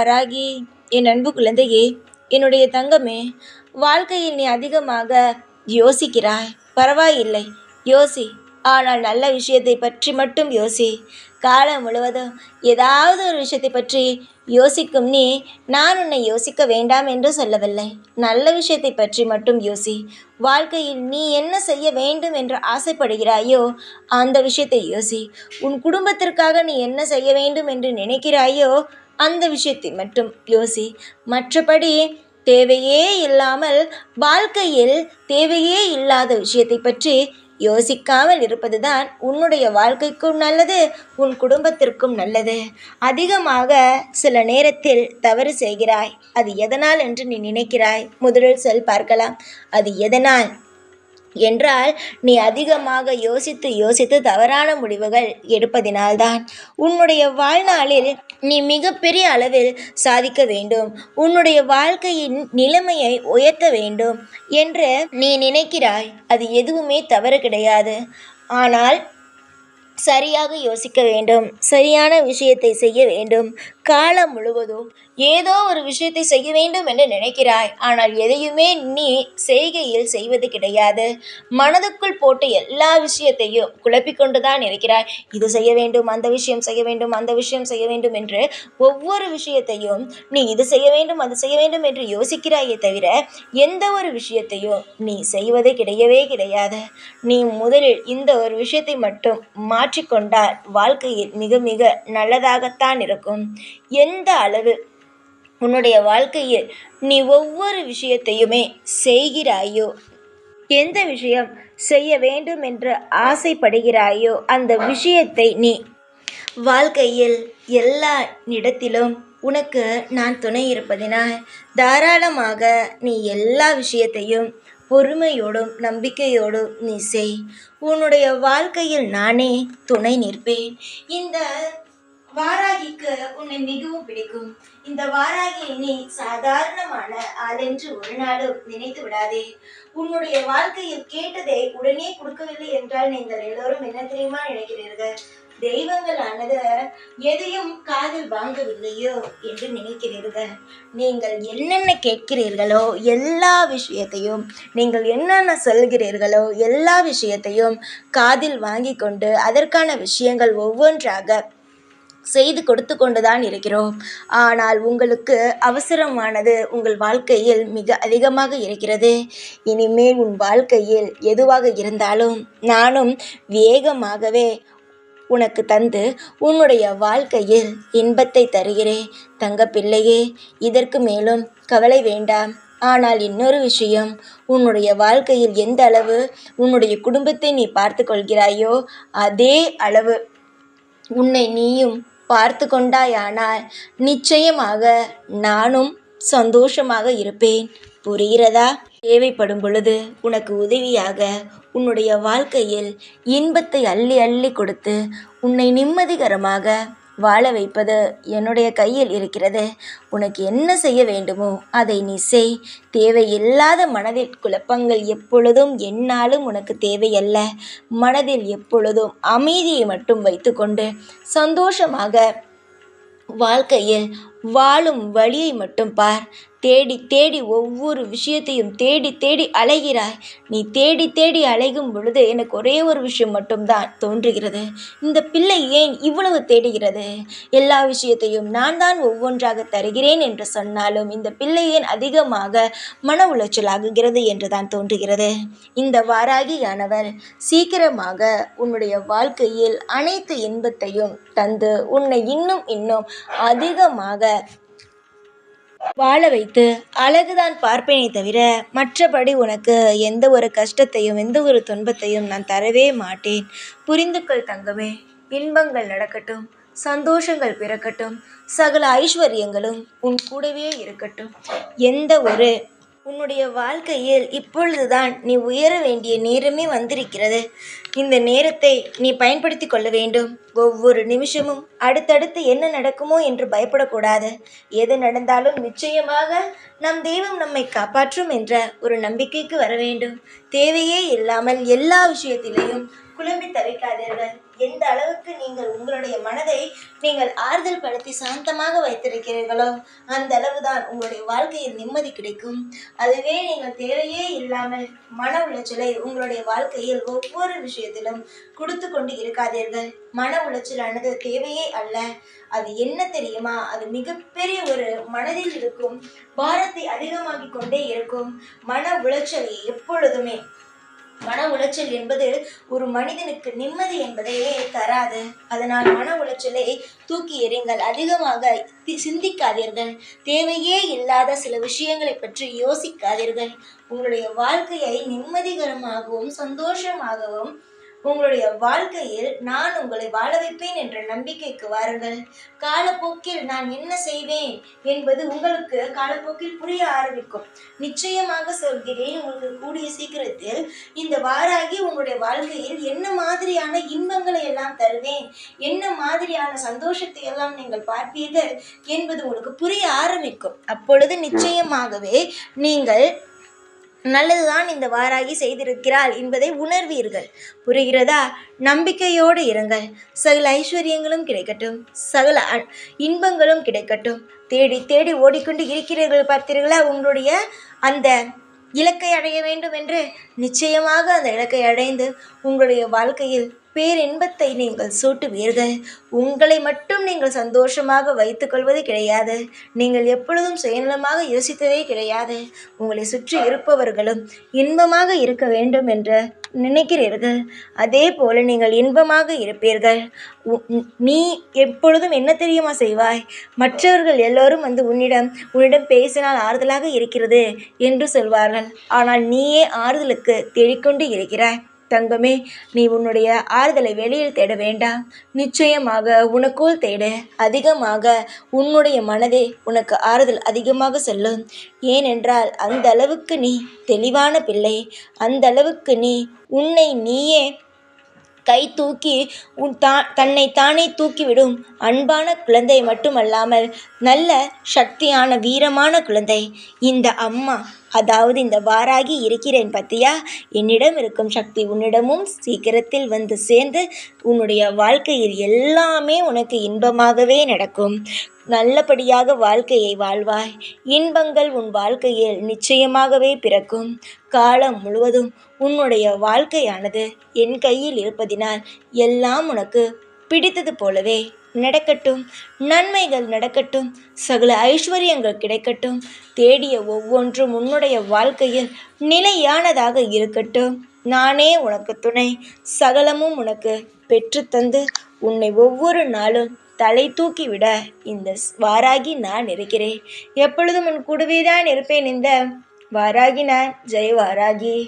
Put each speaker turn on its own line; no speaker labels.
ராகி என் அன்பு குழந்தையே என்னுடைய தங்கமே வாழ்க்கையில் நீ அதிகமாக யோசிக்கிறாய். பரவாயில்லை யோசி. ஆனால் நல்ல விஷயத்தை பற்றி மட்டும் யோசி. காலம் முழுவதும் ஏதாவது ஒரு விஷயத்தை பற்றி யோசிக்கும் நீ நான் உன்னை யோசிக்க வேண்டாம் என்று சொல்லவில்லை. நல்ல விஷயத்தை பற்றி மட்டும் யோசி. வாழ்க்கையில் நீ என்ன செய்ய வேண்டும் என்று ஆசைப்படுகிறாயோ அந்த விஷயத்தை யோசி. உன் குடும்பத்திற்காக நீ என்ன செய்ய வேண்டும் என்று நினைக்கிறாயோ அந்த விஷயத்தை மட்டும் யோசி. மற்றபடி தேவையே இல்லாமல் வாழ்க்கையில் தேவையே இல்லாத விஷயத்தை பற்றி யோசிக்காமல் இருப்பதுதான் உன்னுடைய வாழ்க்கைக்கும் நல்லது உன் குடும்பத்திற்கும் நல்லது. அதிகமாக சில நேரத்தில் தவறு செய்கிறாய். அது எதனால் என்று நீ நினைக்கிறாய்? முதலில் சொல் பார்க்கலாம். அது எதனால்? என்றால் நீ அதிகமாக யோசித்து யோசித்து தவறான முடிவுகள் எடுப்பதினால்தான். உன்னுடைய வாழ்நாளில் நீ மிகப்பெரிய அளவில் சாதிக்க வேண்டும். உன்னுடைய வாழ்க்கையின் நிலைமையை உயர்த்த வேண்டும் என்று நீ நினைக்கிறாய். அது எதுவுமே தவறு கிடையாது. ஆனால் சரியாக யோசிக்க வேண்டும். சரியான விஷயத்தை செய்ய வேண்டும். காலம் முழுவதும் ஏதோ ஒரு விஷயத்தை செய்ய வேண்டும் என்று நினைக்கிறாய். ஆனால் எதையுமே நீ செய்கையில் செய்வது கிடையாது. மனதுக்குள் போட்டு எல்லா விஷயத்தையும் குழப்பிக்கொண்டுதான் இருக்கிறாய். இது செய்ய வேண்டும் அந்த விஷயம் செய்ய வேண்டும் அந்த விஷயம் செய்ய வேண்டும் என்று ஒவ்வொரு விஷயத்தையும் நீ இது செய்ய வேண்டும் அது செய்ய வேண்டும் என்று யோசிக்கிறாயே தவிர எந்த ஒரு விஷயத்தையும் நீ செய்வது கிடையவே கிடையாது. நீ முதலில் இந்த ஒரு விஷயத்தை மட்டும் மாற்றிக்கொண்டால் வாழ்க்கையில் மிக மிக நல்லதாகத்தான் இருக்கும். எந்த அளவு உன்னுடைய வாழ்க்கையில் நீ ஒவ்வொரு விஷயத்தையுமே செய்கிறாயோ? எந்த விஷயம் செய்ய வேண்டும் என்று ஆசைப்படுகிறாயோ அந்த விஷயத்தை நீ வாழ்க்கையில் எல்லா இடத்திலும் உனக்கு நான் துணை இருப்பதினால் தாராளமாக நீ எல்லா விஷயத்தையும் பொறுமையோடும் நம்பிக்கையோடும் நீ செய். உன்னுடைய வாழ்க்கையில் நானே துணை நிற்பேன். இந்த வாராகிக்கு உன்னை மிகவும் பிடிக்கும். இந்த வாராகியை நீ சாதாரணமான ஆளென்று ஒரு நாளும் நினைத்து விடாதே. உன்னுடைய வாழ்க்கையில் கேட்டதை உடனே கொடுக்கவில்லை என்றால் நீங்கள் எல்லோரும் என்ன தெரியுமா நினைக்கிறீர்கள்? தெய்வங்களானது எதையும் காதில் வாங்கவில்லையோ என்று நினைக்கிறீர்கள். நீங்கள் என்னென்ன கேட்கிறீர்களோ எல்லா விஷயத்தையும் நீங்கள் என்னென்ன சொல்கிறீர்களோ எல்லா விஷயத்தையும் காதில் வாங்கி கொண்டு அதற்கான விஷயங்கள் ஒவ்வொன்றாக செய்து கொடுத்து கொண்டுதான் இருக்கிறோம். ஆனால் உங்களுக்கு அவசரமானது உங்கள் வாழ்க்கையில் மிக அதிகமாக இருக்கிறது. இனிமேல் உன் வாழ்க்கையில் எதுவாக இருந்தாலும் நானும் வேகமாகவே உனக்கு தந்து உன்னுடைய வாழ்க்கையில் இன்பத்தை தருகிறேன். தங்கப்பிள்ளையே இதற்கு மேலும் கவலை வேண்டாம். ஆனால் இன்னொரு விஷயம் உன்னுடைய வாழ்க்கையில் எந்த அளவு உன்னுடைய குடும்பத்தை நீ பார்த்து கொள்கிறாயோ அதே அளவு உன்னை நீயும் பார்த்து கொண்டாயானால் நிச்சயமாக நானும் சந்தோஷமாக இருப்பேன். புரிகிறதா? தேவைப்படும் பொழுது உனக்கு உதவியாக உன்னுடைய வாழ்க்கையில் இன்பத்தை அள்ளி அள்ளி கொடுத்து உன்னை நிம்மதிகரமாக வாழ வைப்பது என்னுடைய கையில் இருக்கிறது. உனக்கு என்ன செய்ய வேண்டுமோ அதை நீ செய். தேவையில்லாத மனதில் குழப்பங்கள் எப்பொழுதும் என்னாலும் உனக்கு தேவையல்ல. மனதில் எப்பொழுதும் அமைதியை மட்டும் வைத்துக்கொண்டு சந்தோஷமாக வாழ்க்கையில் வாழும் வழியை மட்டும் பார். தேடி தேடி ஒவ்வொரு விஷயத்தையும் தேடி தேடி அலைகிறாய். நீ தேடி தேடி அலைகும் பொழுது எனக்கு ஒரே ஒரு விஷயம் மட்டும்தான் தோன்றுகிறது. இந்த பிள்ளை ஏன் இவ்வளவு தேடுகிறது? எல்லா விஷயத்தையும் நான் தான் ஒவ்வொன்றாக தருகிறேன் என்று சொன்னாலும் இந்த பிள்ளை ஏன் அதிகமாக மன உளைச்சல் ஆகுகிறது என்று தான் தோன்றுகிறது. இந்த வாராகியானவர் சீக்கிரமாக உன்னுடைய வாழ்க்கையில் அனைத்து இன்பத்தையும் தந்து உன்னை இன்னும் இன்னும் அதிகமாக வாழ வைத்து அழகுதான் பார்ப்பேனே தவிர மற்றபடி உனக்கு எந்த ஒரு கஷ்டத்தையும் எந்த ஒரு துன்பத்தையும் நான் தரவே மாட்டேன். புரிந்து கொள் தங்கமே. இன்பங்கள் நடக்கட்டும் சந்தோஷங்கள் பிறக்கட்டும் சகல ஐஸ்வர்யங்களும் உன் கூடவே இருக்கட்டும். எந்த ஒரு உன்னுடைய வாழ்க்கையில் இப்பொழுதுதான் நீ உயர வேண்டிய நேரமே வந்திருக்கிறது. இந்த நேரத்தை நீ பயன்படுத்தி கொள்ள வேண்டும். ஒவ்வொரு நிமிஷமும் அடுத்தடுத்து என்ன நடக்குமோ என்று பயப்படக்கூடாது. எது நடந்தாலும் நிச்சயமாக நம் தெய்வம் நம்மை காப்பாற்றும் என்ற ஒரு நம்பிக்கைக்கு வர வேண்டும். தேவையே இல்லாமல் எல்லா விஷயத்திலையும் குழம்பி தவிக்காதீர்கள். எந்த அளவுக்கு நீங்கள் உங்களுடைய மனதை நீங்கள் ஆறுதல் படுத்தி சாந்தமாக வைத்திருக்கிறீர்களோ அந்த அளவு தான் உங்களுடைய வாழ்க்கையில் நிம்மதி கிடைக்கும். அதுவே நீங்கள் தேவையே இல்லாமல் மன உளைச்சலை உங்களுடைய வாழ்க்கையில் ஒவ்வொரு விஷயத்திலும் கொடுத்து கொண்டு இருக்காதீர்கள். மன உளைச்சலானது தேவையே அல்ல. அது என்ன தெரியுமா? அது மிகப்பெரிய ஒரு மனதில் இருக்கும் பாரத்தை அதிகமாகி கொண்டே இருக்கும் மன உளைச்சலை எப்பொழுதுமே. மன உளைச்சல் என்பது ஒரு மனிதனுக்கு நிம்மதி என்பதையே தராது. அதனால் மன உளைச்சலை தூக்கி எறிங்கள் அதிகமாக சிந்திக்காதீர்கள். தேவையே இல்லாத சில விஷயங்களை பற்றி யோசிக்காதீர்கள். உங்களுடைய வாழ்க்கையை நிம்மதிகரமாகவும் சந்தோஷமாகவும் உங்களுடைய வாழ்க்கையில் நான் உங்களை வாழ வைப்பேன் என்ற நம்பிக்கைக்கு வாருங்கள். காலப்போக்கில் நான் என்ன செய்வேன் என்பது உங்களுக்கு காலப்போக்கில் புரிய ஆரம்பிக்கும். நிச்சயமாக சொல்கிறேன் உங்களுக்கு கூடிய சீக்கிரத்தில் இந்த வாராகி உங்களுடைய வாழ்க்கையில் என்ன மாதிரியான இன்பங்களை எல்லாம் தருவேன் என்ன மாதிரியான சந்தோஷத்தை எல்லாம் நீங்கள் பார்ப்பீர்கள் என்பது உங்களுக்கு புரிய ஆரம்பிக்கும். அப்பொழுது நிச்சயமாகவே நீங்கள் நல்லதுதான் இந்த வாராகி செய்திருக்கிறாள் என்பதை உணர்வீர்கள். புரிகிறதா? நம்பிக்கையோடு இருங்கள். சகல ஐஸ்வர்யங்களும் கிடைக்கட்டும். சகல இன்பங்களும் கிடைக்கட்டும். தேடி தேடி ஓடிக்கொண்டு இருக்கிறீர்கள் பார்த்தீர்களா? உங்களுடைய அந்த இலக்கை அடைய வேண்டும் என்று நிச்சயமாக அந்த இலக்கை அடைந்து உங்களுடைய வாழ்க்கையில் பேரின்பத்தை நீங்கள் சூட்டுவீர்கள். உங்களை மட்டும் நீங்கள் சந்தோஷமாக வைத்துக்கொள்வது கிடையாது. நீங்கள் எப்பொழுதும் சுயநலமாக யோசித்ததே கிடையாது. உங்களை சுற்றி இருப்பவர்களும் இன்பமாக இருக்க வேண்டும் என்று நினைக்கிறீர்கள். அதே போல நீங்கள் இன்பமாக இருப்பீர்கள். உ- நீ எப்பொழுதும் என்ன தெரியுமா செய்வாய்? மற்றவர்கள் எல்லோரும் வந்து உன்னிடம் உன்னிடம் பேசினால் ஆறுதலாக இருக்கிறது என்று சொல்வார்கள். ஆனால் நீயே ஆறுதலுக்கு தேடிக்கொண்டு இருக்கிறாய். தங்கமே நீ உன்னுடைய ஆறுதலை வெளியில் தேட வேண்டாம். நிச்சயமாக உனக்குள் தேட. அதிகமாக உன்னுடைய மனதே உனக்கு ஆறுதல் அதிகமாக சொல்லும். ஏனென்றால் அந்த அளவுக்கு நீ தெளிவான பிள்ளை. அந்த அளவுக்கு நீ உன்னை நீயே கை தூக்கி உன் தா தன்னை தானே தூக்கிவிடும் அன்பான குழந்தை மட்டுமல்லாமல் நல்ல சக்தியான வீரமான குழந்தை. இந்த அம்மா அதாவது இந்த வாராகி இருக்கிறேன் பத்தியா? என்னிடம் இருக்கும் சக்தி உன்னிடமும் சீக்கிரத்தில் வந்து சேர்ந்து உன்னுடைய வாழ்க்கையில் எல்லாமே உனக்கு இன்பமாகவே நடக்கும். நல்லபடியாக வாழ்க்கையை வாழ்வாய். இன்பங்கள் உன் வாழ்க்கையில் நிச்சயமாகவே பிறக்கும். காலம் முழுவதும் உன்னுடைய வாழ்க்கையானது என் கையில் இருப்பதினால் எல்லாம் உனக்கு பிடித்தது போலவே நடக்கட்டும். நன்மைகள் நடக்கட்டும். சகல ஐஸ்வர்யங்கள் கிடைக்கட்டும். தேடிய ஒவ்வொன்றும் உன்னுடைய வாழ்க்கையில் நிலையானதாக இருக்கட்டும். நானே உனக்கு துணை. சகலமும் உனக்கு பெற்றுத்தந்து உன்னை ஒவ்வொரு நாளும் தலை தூக்கி விட இந்த ஸ்- வாராகி நான் இருக்கிறேன். எப்பொழுதும் உன் கூடவே தான் இருப்பேன் இந்த வாராகி நான். ஜெய் வாராகி.